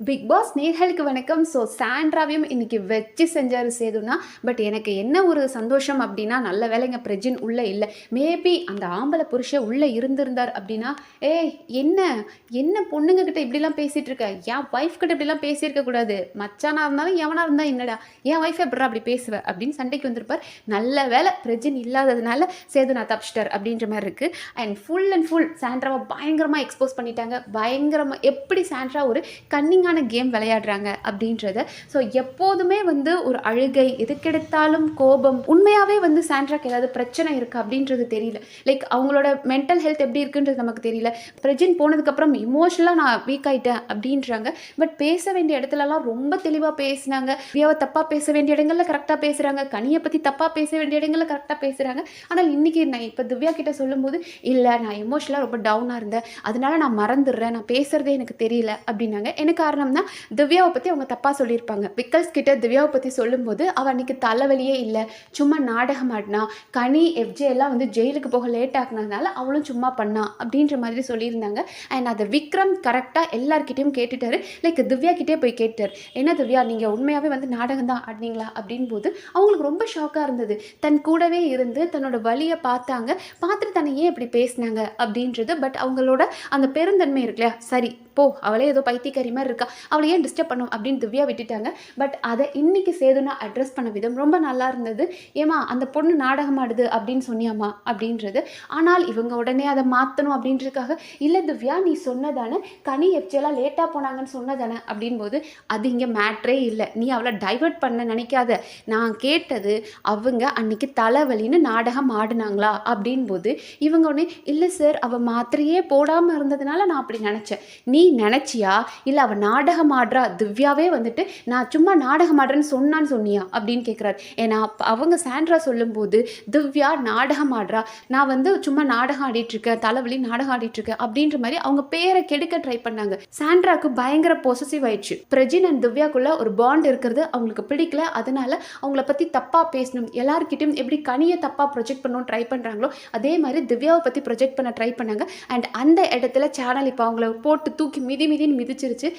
Big pass நேர்களுக்கு வணக்கம். So சாண்ட்ராவையும் இன்னைக்கு வச்சு செஞ்சார் சேதுனா பட் எனக்கு என்ன ஒரு சந்தோஷம் அப்படின்னா நல்ல வேலைங்க பிரஜின் உள்ளே இல்லை. மேபி அந்த ஆம்பளை புருஷன் உள்ளே இருந்திருந்தார் அப்படின்னா ஏய் என்ன? என்ன பொண்ணுங்க கிட்ட இப்படிலாம் பேசிட்டு இருக்க? என் ஒய்ஃப் கிட்ட இப்படிலாம் பேசியிருக்க கூடாது. மச்சானா இருந்தாலும் எவனா இருந்தால் என்னடா? என் ஒய்ஃப் எப்படா அப்படி பேசுவ? அப்படின்னு சண்டைக்கு வந்திருப்பார். நல்ல வேலை பிரஜின் இல்லாததுனால சேதுனா தப்பிச்சிட்டார் அப்படின்ற மாதிரி இருக்கு. அண்ட் ஃபுல் அண்ட் ஃபுல் சாண்ட்ராவை பயங்கரமாக எக்ஸ்போஸ் பண்ணிட்டாங்க. பயங்கரமாக எப்படி சாண்ட்ரா ஒரு கன்னிங் கன்னிங்கான கேம் விளையாடுறாங்க அப்படின்றத. ஸோ எப்போதுமே வந்து ஒரு அழுகை எதுக்கெடுத்தாலும் கோபம் உண்மையாகவே வந்து சாண்ட்ராக்கு ஏதாவது பிரச்சனை இருக்குது அப்படின்றது தெரியல. லைக் அவங்களோட மென்டல் ஹெல்த் எப்படி இருக்குன்றது நமக்கு தெரியல. பிரஜின் போனதுக்கப்புறம் இமோஷனலாக நான் வீக் ஆயிட்டேன் அப்படின்றாங்க. பட் பேச வேண்டிய இடத்துலலாம் ரொம்ப தெளிவாக பேசினாங்க. வியாவை தப்பாக பேச வேண்டிய இடங்களில் கரெக்டாக பேசுகிறாங்க கனியை பற்றி தப்பாக பேச வேண்டிய இடங்களில் கரெக்டாக பேசுகிறாங்க ஆனால் இன்னைக்கு நான் இப்போ திவ்யா கிட்டே சொல்லும்போது இல்லை நான் எமோஷனலாக ரொம்ப டவுனாக இருந்தேன். அதனால நான் மறந்துடுறேன். நான் பேசுகிறதே எனக்கு தெரியல. அப்படின்னாங்க. எனக்கு காரணம்னா திவ்யாவை பற்றி அவங்க தப்பாக சொல்லியிருப்பாங்க. விக்கல்ஸ் கிட்ட திவ்யாவை பற்றி சொல்லும்போது அவள் அன்னைக்கு தலைவலியே இல்லை. சும்மா நாடகம் ஆடினா கனி எஃப்ஜே எல்லாம் வந்து ஜெயிலுக்கு போக லேட் ஆகினதுனால அவளும் சும்மா பண்ணா அப்படின்ற மாதிரி சொல்லியிருந்தாங்க. அண்ட் அதை விக்ரம் கரெக்டாக எல்லார்கிட்டையும் கேட்டுட்டாரு. லைக் திவ்யா கிட்டே போய் கேட்டார் என்ன திவ்யா நீங்கள் உண்மையாகவே வந்து நாடகம் தான் ஆடினீங்களா? அப்படின் போது அவங்களுக்கு ரொம்ப ஷாக்காக இருந்தது. தன் கூடவே இருந்து தன்னோட வழியை பார்த்தாங்க. பார்த்துட்டு தன்னை ஏன் இப்படி பேசினாங்க அப்படின்றது பட் அவங்களோட அந்த பெருந்தன்மை இருக்கு இல்லையா? சரி போ அவளே ஏதோ பைத்தியக்காரி மாதிரி இருக்கா. அவளை ஏன் டிஸ்டர்ப் பண்ணும் அப்படின்னு திவ்யா விட்டுட்டாங்க. பட் அதை இன்னைக்கு சேதுனா அட்ரஸ் பண்ண விதம் ரொம்ப நல்லா இருந்தது. ஏமா அந்த பொண்ணு நாடகம் ஆடுது அப்படின்னு சொன்னியாமா அப்படின்றது. ஆனால் இவங்க உடனே அதை மாற்றணும் அப்படின்றதுக்காக இல்லை திவ்யா நீ சொன்னதானே? கனி எப்செல்லாம் லேட்டாக போனாங்கன்னு சொன்னதானே? அப்படின்போது அது இங்கே மேட்ரே இல்லை. நீ அவளை டைவர்ட் பண்ண நினைக்காத. நான் கேட்டது அவங்க அன்னைக்கு தலைவலின்னு நாடகம் ஆடினாங்களா? அப்படின்போது இவங்க உடனே இல்லை சார் அவள் மாத்திரையே போடாமல் இருந்ததுனால நான் அப்படி நினச்சேன். நீ நினச்சியா? இல்லை அவள் நாடகம் ஆடுறா? திவ்யாவே வந்துட்டு நான் சும்மா நாடகம் ஆடுறேன்னு சொன்னான்னு சொன்னியா? அப்படின்னு கேட்குறாரு ஏன்னா அவங்க சாண்ட்ரா சொல்லும்போது திவ்யா நாடகம் ஆடுறா. நான் வந்து சும்மா நாடகம் ஆடிட்டுருக்கேன் தலைவலி நாடகம் ஆடிட்டுருக்கேன் அப்படின்ற மாதிரி அவங்க பேரை கெடுக்க ட்ரை பண்ணாங்க. சாண்ட்ராக்கு பயங்கர பொசசிவ் ஆயிடுச்சு. பிரஜின் அண்ட் திவ்யாக்குள்ள ஒரு பாண்ட் இருக்கிறது அவங்களுக்கு பிடிக்கல. அதனால அவங்கள பற்றி தப்பாக பேசணும். எல்லாருக்கிட்டையும் எப்படி கனியை தப்பாக ப்ரொஜெக்ட் பண்ணணும் ட்ரை பண்ணுறாங்களோ அதே மாதிரி திவ்யாவை பற்றி ப்ரொஜெக்ட் பண்ண ட்ரை பண்ணாங்க. அண்ட் அந்த இடத்துல சேனல் இப்போ அவங்கள போட்டு தூக்கி மிதி மிதின்னு மிதிச்சிருச்சு.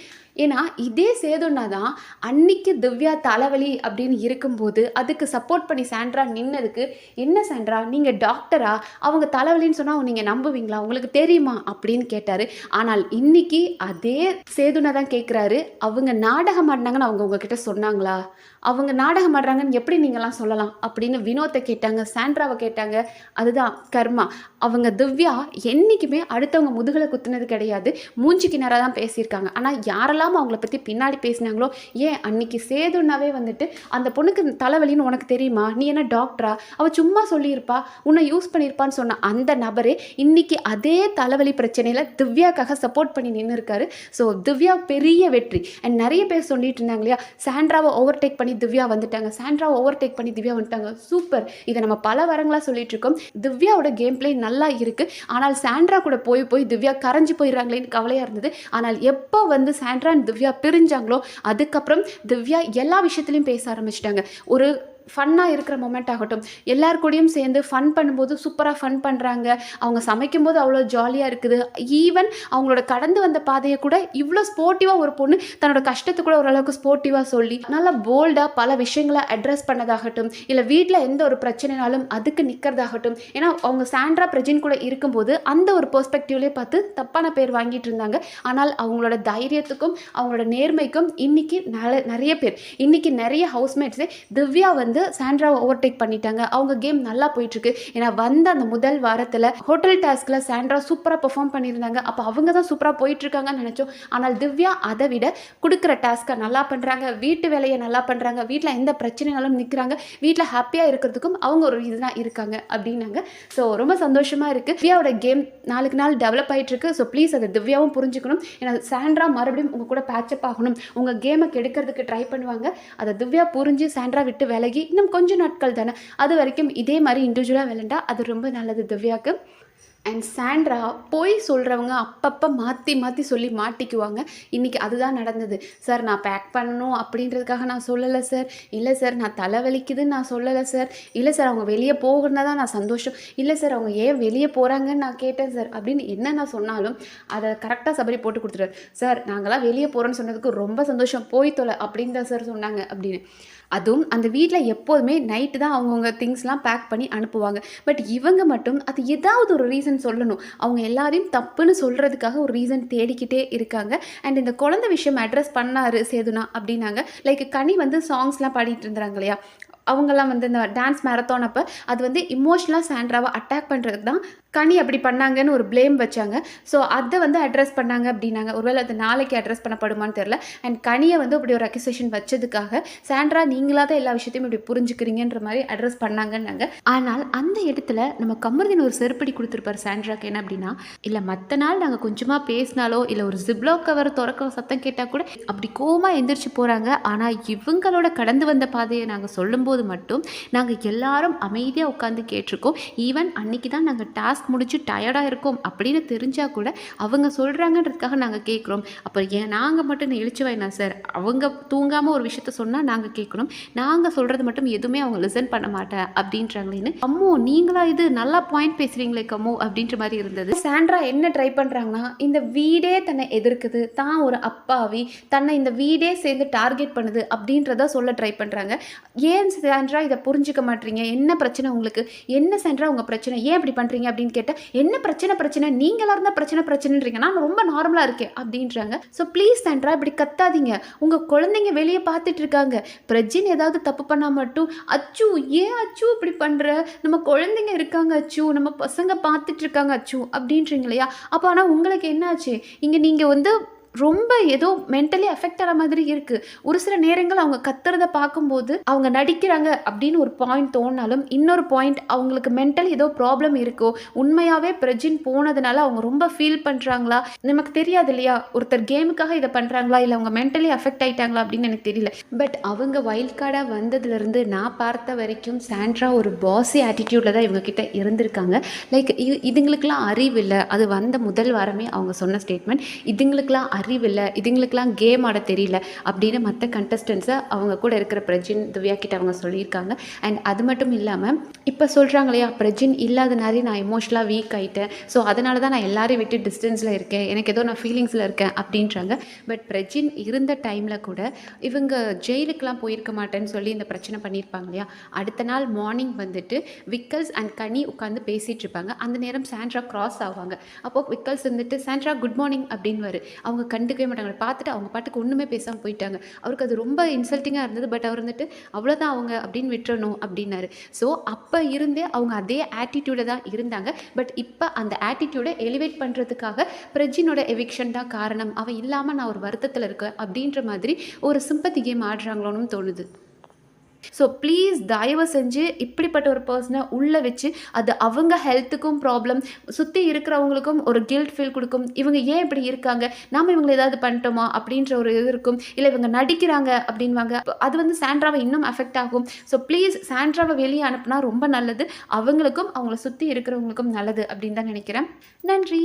ஏன்னா இதே சேதுன்னா தான் அன்னைக்கு திவ்யா தலைவலி அப்படின்னு இருக்கும்போது அதுக்கு சப்போர்ட் பண்ணி சாண்ட்ரா நின்னதுக்கு என்ன சாண்ட்ரா நீங்கள் டாக்டரா அவங்க தலைவலின்னு சொன்னால் நீங்கள் நம்புவீங்களா? உங்களுக்கு தெரியுமா? அப்படின்னு கேட்டார். ஆனால் இன்னைக்கு அதே சேதுனா தான் கேட்குறாரு அவங்க நாடகம் ஆடினாங்கன்னு அவங்க உங்ககிட்ட சொன்னாங்களா? அவங்க நாடகம் ஆடுறாங்கன்னு எப்படி நீங்களாம் சொல்லலாம்? அப்படின்னு வினோத்தை கேட்டாங்க சாண்ட்ராவை கேட்டாங்க. அதுதான் கர்மா. அவங்க திவ்யா என்றைக்குமே அடுத்தவங்க முதுகலை குத்துனது கிடையாது. மூஞ்சிக்கு நேராக தான் பேசியிருக்காங்க. ஆனால் யாரெல்லாம் அவங்கள பற்றி பின்னாடி பேசினாங்களோ? ஏன் அன்னைக்கு சேதுன்னாவே வந்துட்டு அந்த பொண்ணுக்கு தலைவலின்னு உனக்கு தெரியுமா? நீ என்ன டாக்டரா? அவள் சும்மா சொல்லியிருப்பா. உன்னை யூஸ் பண்ணியிருப்பான்னு சொன்ன அந்த நபரே இன்னைக்கு அதே தலைவலி பிரச்சனையில் திவ்யாக்காக சப்போர்ட் பண்ணி நின்று இருக்காரு ஸோ திவ்யா பெரிய வெற்றி. அண்ட் நிறைய பேர் சொல்லிட்டு இருந்தாங்க இல்லையா? சாண்ட்ராவை ஓவர்டேக் பண்ணி திவ்யா வந்துட்டாங்க. சாண்ட்ராவை ஓவர்டேக் பண்ணி திவ்யா வந்துட்டாங்க. சூப்பர் இதை நம்ம பல வாரங்களாக சொல்லிட்டு இருக்கோம். திவ்யாவோட கேம் பிளே நல்லா இருக்குது ஆனால் சாண்ட்ரா கூட போய் போய் திவ்யா கரைஞ்சு போயிடுறாங்களேன்னு கவலையாக இருந்தது. ஆனால் எப்போ வந்து சாண்ட்ரா அண்ட் திவ்யா பிரிஞ்சாங்களோ அதுக்கப்புறம் திவ்யா எல்லா விஷயத்துலையும் பேச ஆரம்பிச்சிட்டாங்க. ஒரு ஃபன்னாக இருக்கிற மொமெண்ட் ஆகட்டும். எல்லார் கூடயும் சேர்ந்து ஃபன் பண்ணும்போது சூப்பராக ஃபன் பண்ணுறாங்க அவங்க சமைக்கும்போது அவ்வளோ ஜாலியாக இருக்குது. ஈவன் அவங்களோட கடந்து வந்த பாதையை கூட இவ்வளோ ஸ்போர்ட்டிவாக ஒரு பொண்ணு தன்னோட கஷ்டத்தை கூட ஓரளவுக்கு ஸ்போர்ட்டிவாக சொல்லி நல்லா போல்டாக பல விஷயங்களை அட்ரஸ் பண்ணதாகட்டும். இல்லை வீட்டில் எந்த ஒரு பிரச்சனைனாலும் அதுக்கு நிற்கிறதாகட்டும் ஏன்னா அவங்க சாண்ட்ரா பிரஜின் கூட இருக்கும்போது அந்த ஒரு பெர்ஸ்பெக்டிவ்லேயே பார்த்து தப்பான பேர் வாங்கிட்டு இருந்தாங்க. ஆனால் அவங்களோட தைரியத்துக்கும் அவங்களோட நேர்மைக்கும் இன்றைக்கி நல்ல நிறைய பேர். இன்றைக்கி நிறைய ஹவுஸ்மேட்ஸே திவ்யா வந்து சாண்ட்ராவை ஓவர்டேக் பண்ணிட்டாங்க. அவங்க கேம் நல்லா போயிட்டுருக்கு. ஏன்னா வந்த அந்த முதல் வாரத்தில் ஹோட்டல் டாஸ்கில் சாண்ட்ரா சூப்பராக பெர்ஃபார்ம் பண்ணியிருந்தாங்க. அப்போ அவங்க தான் சூப்பராக போயிட்டுருக்காங்கன்னு நினச்சோம். ஆனால் திவ்யா அதை விட கொடுக்குற டாஸ்க்கை நல்லா பண்ணுறாங்க வீட்டு வேலையை நல்லா பண்ணுறாங்க வீட்டில் எந்த பிரச்சனைனாலும் நிற்கிறாங்க வீட்டில் ஹாப்பியாக இருக்கிறதுக்கும் அவங்க ஒரு இதுதான் இருக்காங்க அப்படின்னாங்க. ஸோ ரொம்ப சந்தோஷமாக இருக்குது திவ்யாவோட கேம் நாளுக்கு நாள் டெவலப் ஆகிட்டுருக்கு ஸோ ப்ளீஸ் அதை திவ்யாவும் புரிஞ்சுக்கணும். ஏன்னா சாண்ட்ரா மறுபடியும் உங்கள் கூட பேச்சப் ஆகணும். உங்கள் கேமை கெடுக்கிறதுக்கு ட்ரை பண்ணுவாங்க. அதை திவ்யா புரிஞ்சு சாண்ட்ரா விட்டு விலகி இன்னும் கொஞ்சம் நாட்கள் தானே? அது வரைக்கும் இதே மாதிரி இண்டிவிஜுவலாக விளையாண்டா அது ரொம்ப நல்லது திவ்யாவுக்கு அண்ட் சாண்ட்ரா போய் சொல்கிறவங்க அப்பப்போ மாற்றி மாற்றி சொல்லி மாட்டிக்குவாங்க. இன்றைக்கி அதுதான் நடந்தது. சார் நான் பேக் பண்ணணும் அப்படின்றதுக்காக நான் சொல்லலை சார். இல்லை சார் நான் தலைவலிக்குதுன்னு நான் சொல்லலை சார். இல்லை சார் அவங்க வெளியே போகணுன்னா தான் நான் சந்தோஷம். இல்லை சார் அவங்க ஏன் வெளியே போகிறாங்கன்னு நான் கேட்டேன் சார். அப்படின்னு என்ன நான் சொன்னாலும் அதை கரெக்டாக சபரி போட்டு கொடுத்துருவார். சார் நாங்களாம் வெளியே போகிறோன்னு சொன்னதுக்கு ரொம்ப சந்தோஷம். போய் தொலை அப்படின்னு தான் சார் சொன்னாங்க அப்படின்னு. அதுவும் அந்த வீட்டில் எப்போதுமே நைட்டு தான் அவங்கவுங்க திங்ஸ்லாம் பேக் பண்ணி அனுப்புவாங்க. பட் இவங்க மட்டும் அது ஏதாவது ஒரு ரீசன் சொல்லணும். அவங்க எல்லாரையும் தப்புன்னு சொல்கிறதுக்காக ஒரு ரீசன் தேடிக்கிட்டே இருக்காங்க. அண்ட் இந்த குழந்தை விஷயம் அட்ரஸ் பண்ணாரு சேதுனா அப்படின்னாங்க. லைக் கனி வந்து சாங்ஸ்லாம் பாடிட்டு இருந்தாங்க இல்லையா? அவங்கெல்லாம் வந்து இந்த டான்ஸ் மேரத்தான் அப்போ அது வந்து இமோஷனலாக சாண்ட்ராவை அட்டாக் பண்ணுறதுக்கு தான் கனி அப்படி பண்ணாங்கன்னு ஒரு ப்ளேம் வச்சாங்க. ஸோ அதை வந்து அட்ரஸ் பண்ணாங்க அப்படின்னாங்க. ஒருவேளை அது நாளைக்கு அட்ரஸ் பண்ணப்படுமான்னு தெரில அண்ட் கனியை வந்து அப்படி ஒரு அக்யூசேஷன் வச்சதுக்காக சாண்ட்ரா நீங்களாக தான் எல்லா விஷயத்தையும் இப்படி புரிஞ்சுக்கிறீங்கன்ற மாதிரி அட்ரஸ் பண்ணாங்கன்னாங்க. ஆனால் அந்த இடத்துல நம்ம கமர்தின் ஒரு செருப்படி கொடுத்துருப்பாரு சாண்ட்ராக்கு என்ன அப்படின்னா இல்லை மற்ற நாள் நாங்கள் கொஞ்சமாக பேசினாலோ இல்லை ஒரு ஜிப்ளோ கவர் திறக்க சத்தம் கேட்டால் கூட அப்படி கோமா எந்திரிச்சு போகிறாங்க ஆனால் இவங்களோட கடந்து வந்த பாதையை நாங்கள் சொல்லும்போது மட்டும் நாங்கள் எல்லாரும் அமைதியாக உட்காந்து கேட்டிருக்கோம். ஈவன் அன்னைக்கு தான் நாங்கள் டாஸ்க் முடிச்சு டயர்டாக இருக்கோம் அப்படின்னு தெரிஞ்சால் கூட அவங்க சொல்கிறாங்கன்றதுக்காக நாங்கள் கேட்குறோம். அப்போ ஏன் நாங்கள் மட்டும் எழுச்சி வேணாம் சார் அவங்க தூங்காமல் ஒரு விஷயத்த சொன்னால் நாங்கள் கேட்கணும். நாங்கள் சொல்கிறது மட்டும் எதுவுமே அவங்க லிசன் பண்ண மாட்டேன் அப்படின்றாங்களேன்னு. அம்மோ நீங்களா இது நல்லா பாயிண்ட் பேசுகிறீங்களே கம்மோ அப்படின்ற மாதிரி இருந்தது. சாண்ட்ரா என்ன ட்ரை பண்ணுறாங்கன்னா இந்த வீடே தன்னை எதிர்க்குது. தான் ஒரு அப்பாவி. தன்னை இந்த வீடே சேர்ந்து டார்கெட் பண்ணுது அப்படின்றத சொல்ல ட்ரை பண்ணுறாங்க ஏன் சாண்ட்ரா இதை புரிஞ்சுக்க மாட்டீங்க. என்ன பிரச்சனை உங்களுக்கு? என்ன சாண்ட்ரா உங்கள் பிரச்சனை? ஏன் இப்படி பண்ணுறீங்க அப்படின்னு கேட்டால் என்ன பிரச்சனை பிரச்சனை? நீங்களாக இருந்தால் பிரச்சனை பிரச்சனைன்றீங்க. நான் ரொம்ப நார்மலாக இருக்கேன் அப்படின்றாங்க. ஸோ ப்ளீஸ் சாண்ட்ரா இப்படி கத்தாதீங்க. உங்கள் குழந்தைங்க வெளியே பார்த்துட்டு இருக்காங்க. பிரஜின் ஏதாவது தப்பு பண்ணால் மட்டும் அச்சு ஏன் அச்சு இப்படி பண்ணுற நம்ம குழந்தைங்க இருக்காங்க அச்சு. நம்ம பசங்க பார்த்துட்டு இருக்காங்க அச்சு. அப்படின்றீங்க இல்லையா? அப்போ ஆனால் உங்களுக்கு என்னாச்சு? இங்கே நீங்கள் வந்து ரொம்ப ஏதோ மென்டலி அஃபெக்ட் ஆகிற மாதிரி இருக்குது ஒரு சில நேரங்கள் அவங்க கத்துறத பார்க்கும்போது அவங்க நடிக்கிறாங்க அப்படின்னு ஒரு பாயிண்ட் தோணினாலும் இன்னொரு பாயிண்ட் அவங்களுக்கு மென்டல் ஏதோ ப்ராப்ளம் இருக்கோ உண்மையாகவே பிரஜின் போனதுனால அவங்க ரொம்ப ஃபீல் பண்ணுறாங்களா நமக்கு தெரியாது இல்லையா? ஒருத்தர் கேமுக்காக இதை பண்ணுறாங்களா இல்லை அவங்க மென்டலி அஃபெக்ட் ஆயிட்டாங்களா அப்படின்னு எனக்கு தெரியல. பட் அவங்க வைல்ட் கார்டாக வந்ததுலேருந்து நான் பார்த்த வரைக்கும் சாண்ட்ரா ஒரு பாசி ஆட்டிடியூடில் தான் இவங்க கிட்ட இருந்திருக்காங்க. லைக் இதுங்களுக்கெல்லாம் அறிவு இல்லை. அது வந்த முதல் வாரமே அவங்க சொன்ன ஸ்டேட்மெண்ட் இதுங்களுக்கெல்லாம் அறிவில்லை இதுங்களுக்கெல்லாம் கேம் ஆட தெரியல அப்படின்னு மற்ற கண்டஸ்டன்ஸை அவங்க கூட இருக்கிற பிரஜின் திவ்யா கிட்ட அவங்க சொல்லியிருக்காங்க. அண்ட் அது மட்டும் இல்லாமல் இப்போ சொல்கிறாங்க இல்லையா பிரஜின் இல்லாதனாலே நான் எமோஷ்னலாக வீக் ஆகிட்டேன் ஸோ அதனால தான் நான் எல்லாரையும் விட்டு டிஸ்டன்ஸில் இருக்கேன். எனக்கு ஏதோ நான் ஃபீலிங்ஸில் இருக்கேன் அப்படின்றாங்க. பட் பிரஜின் இருந்த டைமில் கூட இவங்க ஜெயிலுக்கெலாம் போயிருக்க மாட்டேன்னு சொல்லி இந்த பிரச்சனை பண்ணியிருப்பாங்க இல்லையா? அடுத்த நாள் மார்னிங் வந்துட்டு விக்கல்ஸ் அண்ட் கனி உட்காந்து பேசிகிட்டு இருப்பாங்க. அந்த நேரம் சாண்ட்ரா கிராஸ் ஆவாங்க. அப்போது விக்கல்ஸ் வந்துட்டு சாண்ட்ரா குட் மார்னிங் அப்படின்னு வரு அவங்க கண்டுக்கவே மாட்டாங்க. பார்த்துட்டு அவங்க பாட்டுக்கு ஒன்றுமே பேசாமல் போயிட்டாங்க. அவருக்கு அது ரொம்ப இன்சல்ட்டிங்காக இருந்தது. பட் அவர் வந்துட்டு அவ்வளோதான் அவங்க அப்படின்னு விட்டுறணும் அப்படின்னாரு. ஸோ அப்போ இருந்தே அவங்க அதே ஆட்டிடியூடை தான் இருந்தாங்க. பட் இப்போ அந்த ஆட்டிடியூடை எலிவேட் பண்ணுறதுக்காக பிரஜினோட எவிக்ஷன் தான் காரணம். அவன் இல்லாமல் நான் ஒரு வருத்தத்தில் இருக்கேன் அப்படின்ற மாதிரி ஒரு சிம்பத்தி கேம் ஆடுறாங்களோன்னு தோணுது. ஸோ ப்ளீஸ் தயவு செஞ்சு இப்படிப்பட்ட ஒரு பர்சனை உள்ளே வச்சு அது அவங்க ஹெல்த்துக்கும் ப்ராப்ளம் சுற்றி இருக்கிறவங்களுக்கும் ஒரு கில்ட் ஃபீல் கொடுக்கும். இவங்க ஏன் இப்படி இருக்காங்க? நாம் இவங்களை ஏதாவது பண்ணிட்டோமா? அப்படின்ற ஒரு இது இருக்கும். இல்லை இவங்க நடிக்கிறாங்க அப்படின்வாங்க அது வந்து சாண்ட்ராவை இன்னும் அஃபெக்ட் ஆகும். ஸோ ப்ளீஸ் சாண்ட்ராவை வெளியே அனுப்புனா ரொம்ப நல்லது. அவங்களுக்கும் அவங்கள சுற்றி இருக்கிறவங்களுக்கும் நல்லது அப்படின்னு தான் நினைக்கிறேன். நன்றி.